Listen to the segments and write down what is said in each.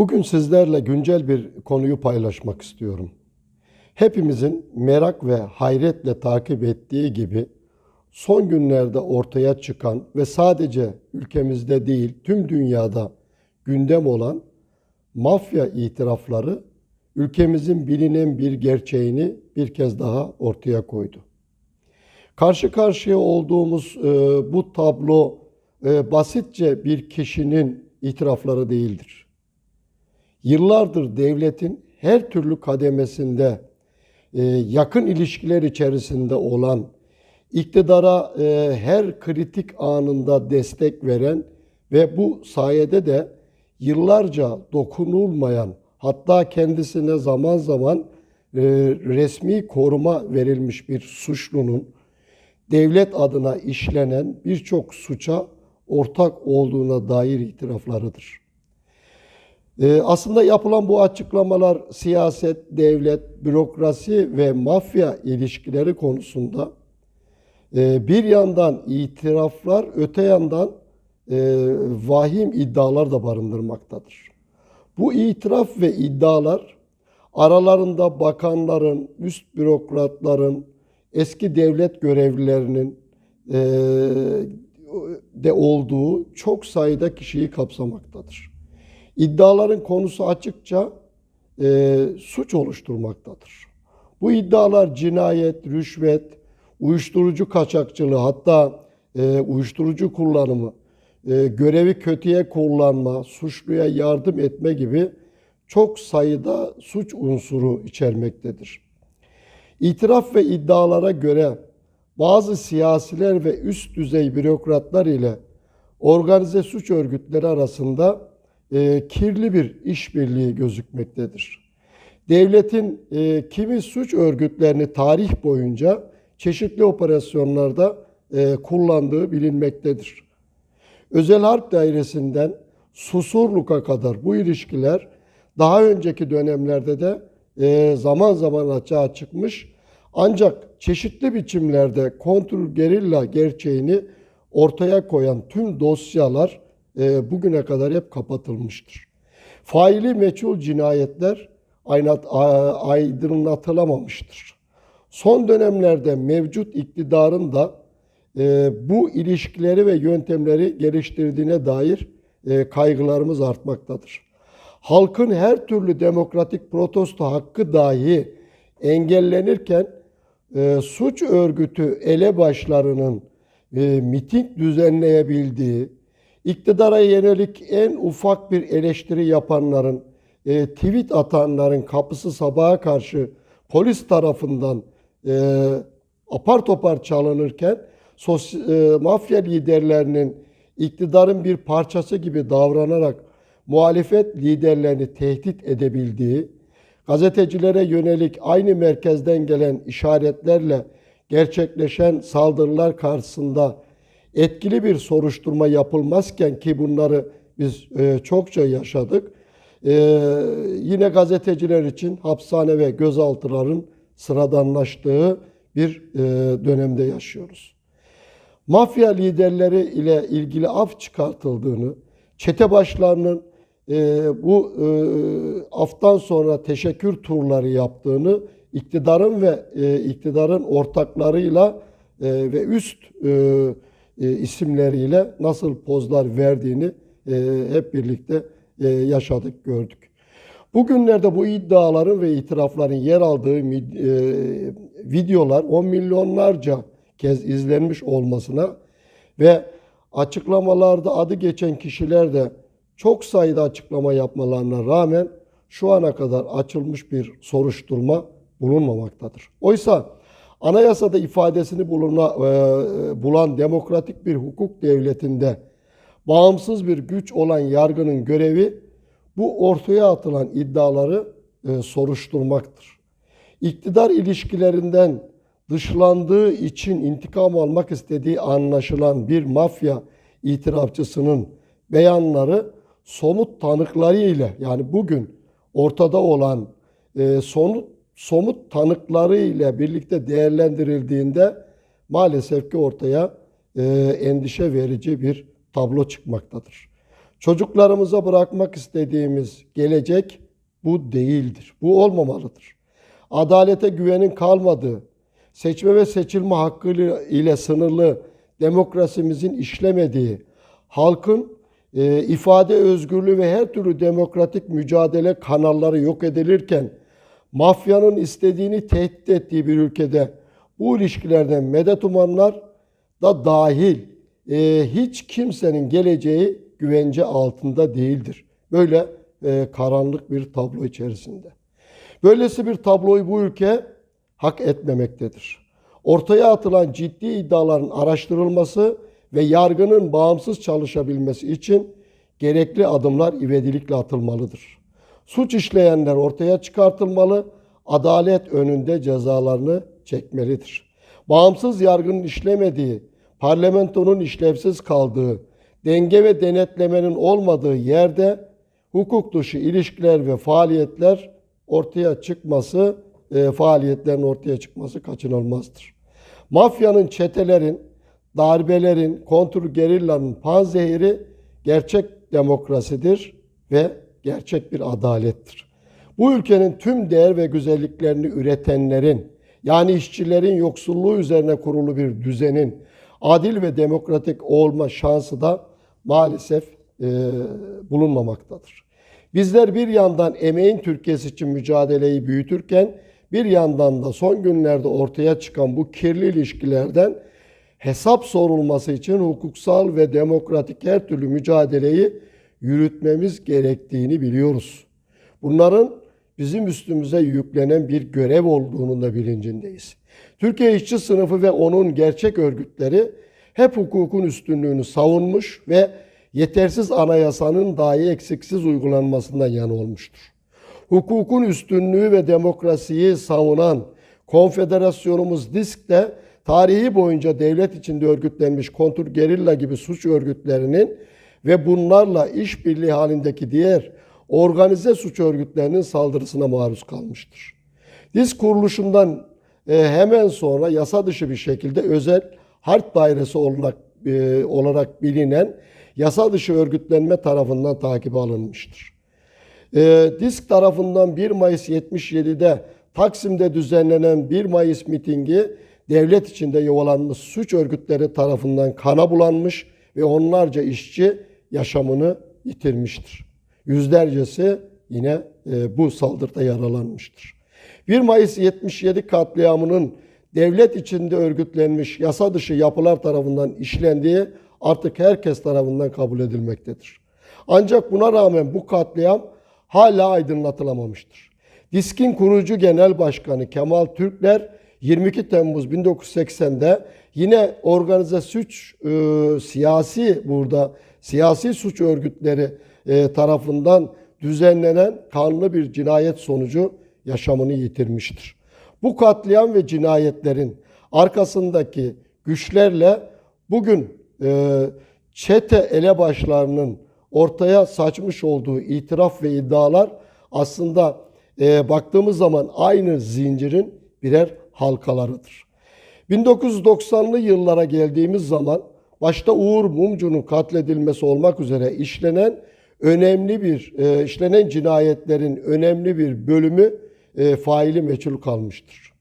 Bugün sizlerle güncel bir konuyu paylaşmak istiyorum. Hepimizin merak ve hayretle takip ettiği gibi son günlerde ortaya çıkan ve sadece ülkemizde değil tüm dünyada gündem olan mafya itirafları ülkemizin bilinen bir gerçeğini bir kez daha ortaya koydu. Karşı karşıya olduğumuz e, bu tablo e, basitçe bir kişinin itirafları değildir. Yıllardır devletin her türlü kademesinde e, yakın ilişkiler içerisinde olan, iktidara e, her kritik anında destek veren ve bu sayede de yıllarca dokunulmayan, hatta kendisine zaman zaman e, resmi koruma verilmiş bir suçlunun devlet adına işlenen birçok suça ortak olduğuna dair itiraflarıdır. Ee, aslında yapılan bu açıklamalar siyaset, devlet, bürokrasi ve mafya ilişkileri konusunda e, bir yandan itiraflar, öte yandan e, vahim iddialar da barındırmaktadır. Bu itiraf ve iddialar aralarında bakanların, üst bürokratların, eski devlet görevlilerinin e, de olduğu çok sayıda kişiyi kapsamaktadır. İddiaların konusu açıkça e, suç oluşturmaktadır. Bu iddialar cinayet, rüşvet, uyuşturucu kaçakçılığı hatta e, uyuşturucu kullanımı, e, görevi kötüye kullanma, suçluya yardım etme gibi çok sayıda suç unsuru içermektedir. İtiraf ve iddialara göre bazı siyasiler ve üst düzey bürokratlar ile organize suç örgütleri arasında e, kirli bir işbirliği gözükmektedir. Devletin e, kimi suç örgütlerini tarih boyunca çeşitli operasyonlarda e, kullandığı bilinmektedir. Özel Harp Dairesi'nden Susurluk'a kadar bu ilişkiler daha önceki dönemlerde de e, zaman zaman açığa çıkmış ancak çeşitli biçimlerde kontrol gerilla gerçeğini ortaya koyan tüm dosyalar bugüne kadar hep kapatılmıştır. Faili meçhul cinayetler aydınlatılamamıştır. Son dönemlerde mevcut iktidarın da e, bu ilişkileri ve yöntemleri geliştirdiğine dair e, kaygılarımız artmaktadır. Halkın her türlü demokratik protesto hakkı dahi engellenirken e, suç örgütü elebaşlarının e, miting düzenleyebildiği, iktidara yönelik en ufak bir eleştiri yapanların, e, tweet atanların kapısı sabaha karşı polis tarafından e, apar topar çalınırken sos, e, mafya liderlerinin iktidarın bir parçası gibi davranarak muhalefet liderlerini tehdit edebildiği, gazetecilere yönelik aynı merkezden gelen işaretlerle gerçekleşen saldırılar karşısında etkili bir soruşturma yapılmazken ki bunları biz e, çokça yaşadık. E, yine gazeteciler için hapishane ve gözaltıların sıradanlaştığı bir e, dönemde yaşıyoruz. Mafya liderleri ile ilgili af çıkartıldığını, çete başlarının bu aftan sonra teşekkür turları yaptığını, iktidarın ve iktidarın ortaklarıyla ve üst e, e, isimleriyle nasıl pozlar verdiğini e, hep birlikte e, yaşadık, gördük. Bugünlerde bu iddiaların ve itirafların yer aldığı videolar on milyonlarca kez izlenmiş olmasına ve açıklamalarda adı geçen kişiler de çok sayıda açıklama yapmalarına rağmen şu ana kadar açılmış bir soruşturma bulunmamaktadır. Oysa anayasada ifadesini buluna, e, bulan demokratik bir hukuk devletinde bağımsız bir güç olan yargının görevi bu ortaya atılan iddiaları e, soruşturmaktır. İktidar ilişkilerinden dışlandığı için intikam almak istediği anlaşılan bir mafya itirafçısının beyanları somut tanıkları ile yani bugün ortada olan e, somut, somut tanıkları ile birlikte değerlendirildiğinde maalesef ki ortaya e, endişe verici bir tablo çıkmaktadır. Çocuklarımıza bırakmak istediğimiz gelecek bu değildir. Bu olmamalıdır. Adalete güvenin kalmadığı, seçme ve seçilme hakkı ile sınırlı demokrasimizin işlemediği, halkın e, ifade özgürlüğü ve her türlü demokratik mücadele kanalları yok edilirken, mafyanın istediğini tehdit ettiği bir ülkede bu ilişkilerden medet umanlar da dahil e, hiç kimsenin geleceği güvence altında değildir. Böyle e, karanlık bir tablo içerisinde. Böylesi bir tabloyu bu ülke hak etmemektedir. Ortaya atılan ciddi iddiaların araştırılması ve yargının bağımsız çalışabilmesi için gerekli adımlar ivedilikle atılmalıdır. Suç işleyenler ortaya çıkartılmalı, adalet önünde cezalarını çekmelidir. Bağımsız yargının işlemediği, parlamentonun işlevsiz kaldığı, denge ve denetlemenin olmadığı yerde hukuk dışı ilişkiler ve faaliyetler ortaya çıkması, e, faaliyetlerin ortaya çıkması kaçınılmazdır. Mafyanın, çetelerin, darbelerin, kontrgerillanın panzehiri gerçek demokrasidir ve gerçek bir adalettir. Bu ülkenin tüm değer ve güzelliklerini üretenlerin, yani işçilerin yoksulluğu üzerine kurulu bir düzenin adil ve demokratik olma şansı da maalesef e, bulunmamaktadır. Bizler bir yandan emeğin Türkiye'si için mücadeleyi büyütürken bir yandan da son günlerde ortaya çıkan bu kirli ilişkilerden hesap sorulması için hukuksal ve demokratik her türlü mücadeleyi yürütmemiz gerektiğini biliyoruz. Bunların bizim üstümüze yüklenen bir görev olduğunun da bilincindeyiz. Türkiye işçi sınıfı ve onun gerçek örgütleri hep hukukun üstünlüğünü savunmuş ve yetersiz anayasanın dahi eksiksiz uygulanmasından yana olmuştur. Hukukun üstünlüğü ve demokrasiyi savunan konfederasyonumuz DISK de tarihi boyunca devlet içinde örgütlenmiş kontrgerilla gibi suç örgütlerinin ve bunlarla işbirliği halindeki diğer organize suç örgütlerinin saldırısına maruz kalmıştır. DISK kuruluşundan e, hemen sonra yasa dışı bir şekilde özel harp dairesi olarak, e, olarak bilinen yasa dışı örgütlenme tarafından takibe alınmıştır. E, DISK tarafından 1 Mayıs 77'de Taksim'de düzenlenen 1 Mayıs mitingi devlet içinde yuvalanmış suç örgütleri tarafından kana bulanmış ve onlarca işçi yaşamını yitirmiştir. Yüzlercesi yine e, bu saldırıda yaralanmıştır. 1 Mayıs 77 katliamının devlet içinde örgütlenmiş yasa dışı yapılar tarafından işlendiği artık herkes tarafından kabul edilmektedir. Ancak buna rağmen bu katliam hala aydınlatılamamıştır. DİSK'in kurucu genel başkanı Kemal Türkler 22 Temmuz 1980'de yine organize suç e, siyasi burada siyasi suç örgütleri e, tarafından düzenlenen kanlı bir cinayet sonucu yaşamını yitirmiştir. Bu katliam ve cinayetlerin arkasındaki güçlerle bugün e, çete elebaşlarının ortaya saçmış olduğu itiraf ve iddialar aslında e, baktığımız zaman aynı zincirin birer halkalarıdır. 1990'lı yıllara geldiğimiz zaman başta Uğur Mumcu'nun katledilmesi olmak üzere işlenen önemli bir e, işlenen cinayetlerin önemli bir bölümü e, faili meçhul kalmıştır.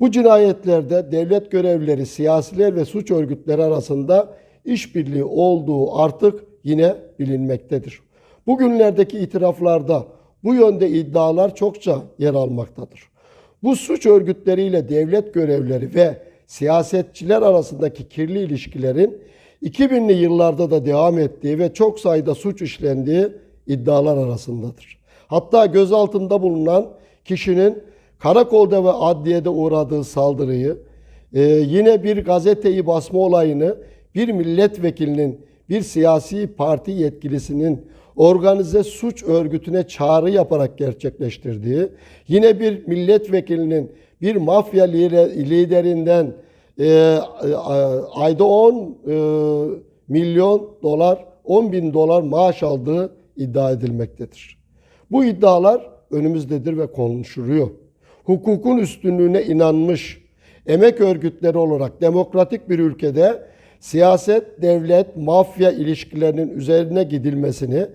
Bu cinayetlerde devlet görevlileri, siyasiler ve suç örgütleri arasında işbirliği olduğu artık yine bilinmektedir. Bugünlerdeki itiraflarda bu yönde iddialar çokça yer almaktadır. Bu suç örgütleriyle devlet görevlileri ve siyasetçiler arasındaki kirli ilişkilerin 2000'li yıllarda da devam ettiği ve çok sayıda suç işlendiği iddialar arasındadır. Hatta gözaltında bulunan kişinin karakolda ve adliyede uğradığı saldırıyı, e, yine bir gazeteyi basma olayını bir milletvekilinin, bir siyasi parti yetkilisinin organize suç örgütüne çağrı yaparak gerçekleştirdiği, yine bir milletvekilinin bir mafya liderinden e, ayda 10 e, milyon dolar, 10 bin dolar maaş aldığı iddia edilmektedir. Bu iddialar önümüzdedir ve konuşuluyor. Hukukun üstünlüğüne inanmış emek örgütleri olarak demokratik bir ülkede siyaset, devlet, mafya ilişkilerinin üzerine gidilmesini,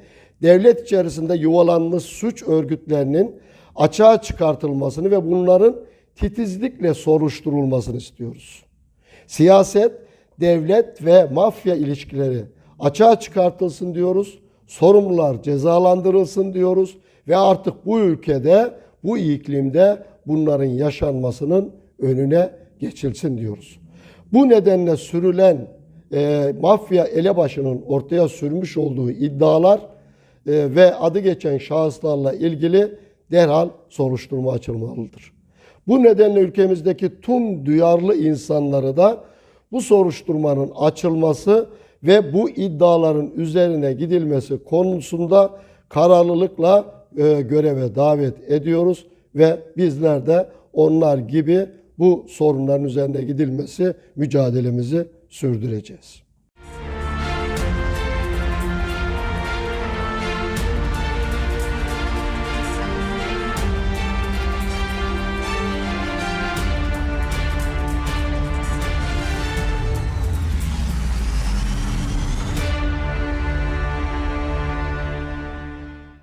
devlet içerisinde yuvalanmış suç örgütlerinin açığa çıkartılmasını ve bunların titizlikle soruşturulmasını istiyoruz. Siyaset, devlet ve mafya ilişkileri açığa çıkartılsın diyoruz. Sorumlular cezalandırılsın diyoruz ve artık bu ülkede, bu iklimde bunların yaşanmasının önüne geçilsin diyoruz. Bu nedenle sürülen e, mafya elebaşının ortaya sürmüş olduğu iddialar e, ve adı geçen şahıslarla ilgili derhal soruşturma açılmalıdır. Bu nedenle ülkemizdeki tüm duyarlı insanları da bu soruşturmanın açılması ve bu iddiaların üzerine gidilmesi konusunda kararlılıkla e, göreve davet ediyoruz ve bizler de onlar gibi bu sorunların üzerine gidilmesi mücadelemizi sürdüreceğiz.